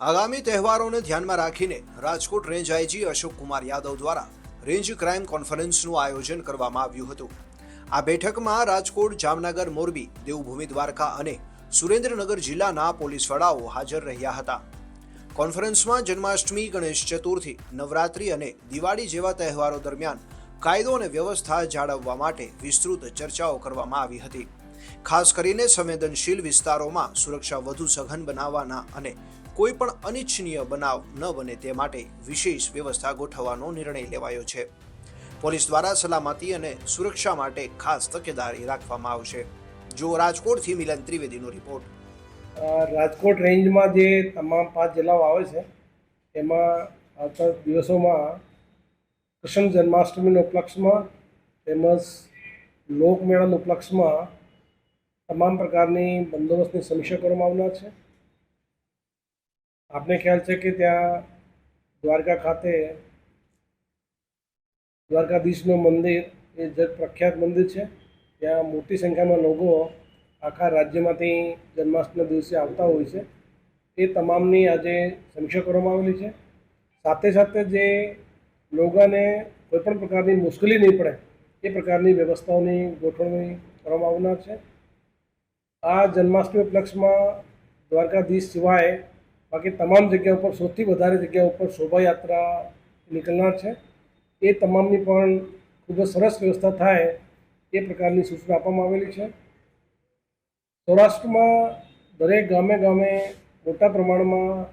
આગામી તહેવારોને ધ્યાનમાં રાખીને રાજકોટ રેન્જ આઈજી અશોક કુમાર યાદવ દ્વારા રેન્જ ક્રાઇમ કોન્ફરન્સનું આયોજન કરવામાં આવ્યું હતું. આ બેઠકમાં રાજકોટ, જામનગર, મોરબી, દેવભૂમિ દ્વારકા અને સુરેન્દ્રનગર જિલ્લાના પોલીસ વડાઓ હાજર રહ્યા હતા. કોન્ફરન્સમાં જન્માષ્ટમી, ગણેશ ચતુર્થી, નવરાત્રી અને દિવાળી જેવા તહેવારો દરમિયાન કાયદો અને વ્યવસ્થા જાળવવા માટે વિસ્તૃત ચર્ચાઓ કરવામાં આવી હતી. ખાસ કરીને સંવેદનશીલ વિસ્તારોમાં સુરક્ષા વધુ સઘન બનાવવાના અને કોઈ પણ અનિચ્છનીય બનાવ ન બને તે માટે વિશેષ વ્યવસ્થા ગોઠવવાનો નિર્ણય લેવાયો છે. પોલીસ દ્વારા સલામતી અને સુરક્ષા માટે ખાસ તકેદારી રાખવામાં આવશે. જો રાજકોટથી મિલન ત્રિવેદીનો રિપોર્ટ. રાજકોટ રેન્જમાં જે તમામ પાંચ જિલ્લાઓ આવે છે, એમાં આવતા દિવસોમાં કૃષ્ણ જન્માષ્ટમીના ઉપલક્ષમાં તેમજ લોકમેળાના ઉપલક્ષમાં તમામ પ્રકારની બંદોબસ્તની સમીક્ષા કરવામાં આવનાર છે. આપને ખ્યાલ છે કે ત્યાં દ્વારકા ખાતે દ્વારકાધીશનું મંદિર, એ જગ પ્રખ્યાત મંદિર છે. ત્યાં મોટી સંખ્યામાં લોકો આખા રાજ્યમાંથી જન્માષ્ટમી દિવસે આવતા હોય છે. એ તમામની આજે સમીક્ષા કરવામાં આવેલી છે. સાથે સાથે જે લોકોને કોઈપણ પ્રકારની મુશ્કેલી નહીં પડે, એ પ્રકારની વ્યવસ્થાઓની ગોઠવણી કરવામાં આવનાર છે. આ જન્માષ્ટમી ઉપલક્ષમાં દ્વારકાધીશ સિવાય બાકી તમામ જગ્યા ઉપર સૌથી વધારે જગ્યા ઉપર શોભાયાત્રા નીકળનાર છે. એ તમામની પણ ખૂબ જ સરસ વ્યવસ્થા થાય એ પ્રકારની સૂચના આપવામાં આવેલી છે. સૌરાષ્ટ્રમાં દરેક ગામે ગામે મોટા પ્રમાણમાં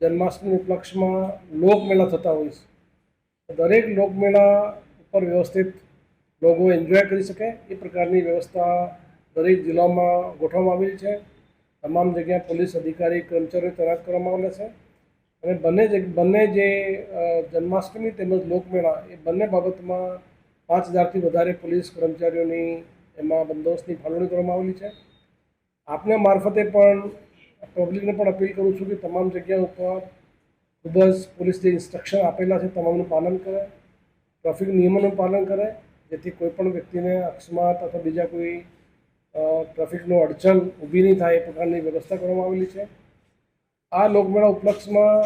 જન્માષ્ટમી ઉપલક્ષમાં લોકમેળા થતા હોય છે. દરેક લોકમેળા ઉપર વ્યવસ્થિત લોકો એન્જોય કરી શકે એ પ્રકારની વ્યવસ્થા દરેક જિલ્લામાં ગોઠવવામાં આવેલી છે. તમામ જગ્યાએ પોલીસ અધિકારી, કર્મચારીઓ તૈનાત કરવામાં આવેલા છે. અને બંને બંને જે જન્માષ્ટમી તેમજ લોકમેળા એ બંને બાબતમાં પાંચ હજારથી વધારે પોલીસ કર્મચારીઓની એમાં બંદોબસ્તની ફાળવણી કરવામાં આવેલી છે. આપને મારફતે પણ પબ્લિકને પણ અપીલ કરું છું કે તમામ જગ્યા ઉપર ખૂબ જ પોલીસ જે ઇન્સ્ટ્રક્શન આપેલા છે તમામનું પાલન કરે, ટ્રાફિક નિયમોનું પાલન કરે, જેથી કોઈ પણ વ્યક્તિને અકસ્માત અથવા બીજા કોઈ ટ્રાફિકનો અડચણ ઊભી નહીં થાય એ પ્રકારની વ્યવસ્થા કરવામાં આવેલી છે. આ લોકમેળા ઉપલક્ષમાં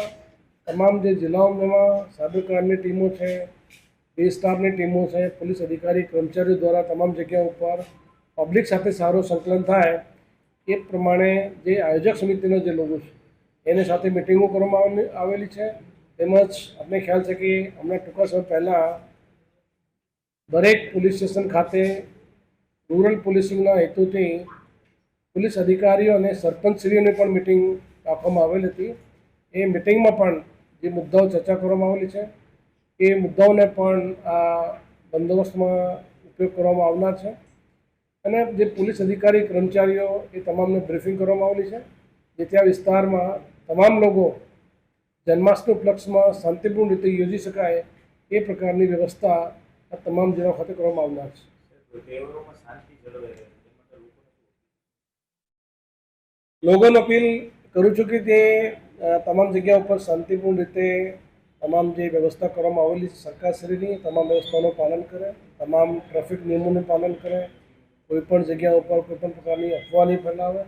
તમામ જે જિલ્લાઓમાં સાયબર ક્રાઇમની ટીમો છે, બે સ્ટાફની ટીમો છે, પોલીસ અધિકારી, કર્મચારીઓ દ્વારા તમામ જગ્યા ઉપર પબ્લિક સાથે સારું સંકલન થાય એ પ્રમાણે જે આયોજક સમિતિના જે લોકો છે, એની સાથે મિટિંગો કરવામાં આવેલી- છે. તેમજ આપણે ખ્યાલ છે કે હમણાં ટૂંકા સમય પહેલાં દરેક પોલીસ સ્ટેશન ખાતે રૂરલ પોલીસિંગના હેતુથી પોલીસ અધિકારીઓ અને સરપંચશ્રીઓની પણ મિટિંગ રાખવામાં આવેલી હતી. એ મિટિંગમાં પણ જે મુદ્દાઓ ચર્ચા કરવામાં આવેલી છે, એ મુદ્દાઓને પણ આ બંદોબસ્તમાં ઉપયોગ કરવામાં આવનાર છે. અને જે પોલીસ અધિકારી, કર્મચારીઓ, એ તમામને બ્રીફિંગ કરવામાં આવેલી છે, જેથી આ વિસ્તારમાં તમામ લોકો જન્માષ્ટમી ઉપલક્ષમાં શાંતિપૂર્ણ રીતે યોજી શકાય એ પ્રકારની વ્યવસ્થા આ તમામ જિલ્લાઓ ખાતે કરવામાં આવનાર છે. લોકોને અપીલ કરું છું કે તે તમામ જગ્યા ઉપર શાંતિપૂર્ણ રીતે તમામ જે વ્યવસ્થા કરવામાં આવેલી છે સરકારશ્રીની, તમામ વ્યવસ્થાઓનું પાલન કરે, તમામ ટ્રાફિક નિયમોનું પાલન કરે, કોઈપણ જગ્યા ઉપર કોઈપણ પ્રકારની અફવા નહીં ફેલાવે,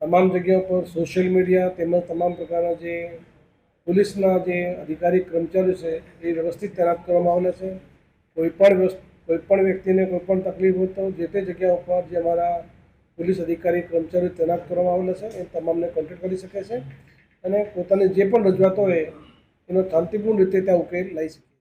તમામ જગ્યા ઉપર સોશિયલ મીડિયા તેમજ તમામ પ્રકારના જે પોલીસના જે અધિકારી કર્મચારીઓ છે એ વ્યવસ્થિત તૈનાત કરવામાં આવેલા છે. કોઈપણ વ્યવસ- કોઈપણ વ્યક્તિને કોઈપણ તકલીફ હોય તો જે તે જગ્યા ઉપર જે અમારા પોલીસ અધિકારી, કર્મચારીઓ તૈનાત કરવામાં આવેલા છે, એ તમામને કોન્ટેક્ટ કરી શકે છે અને પોતાની જે પણ રજૂઆતો હોય, એનો શાંતિપૂર્ણ રીતે ત્યાં ઉકેલ લઈ શકે